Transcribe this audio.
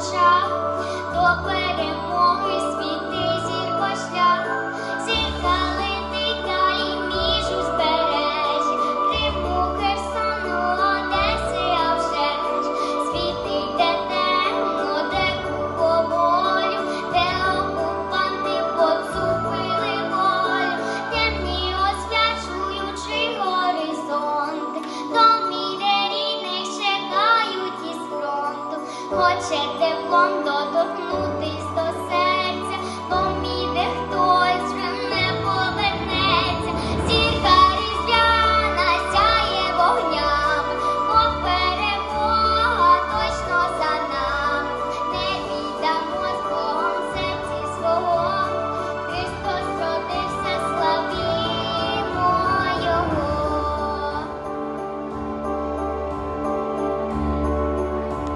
очах до перемоги світ. хоче теплом доторкнутись.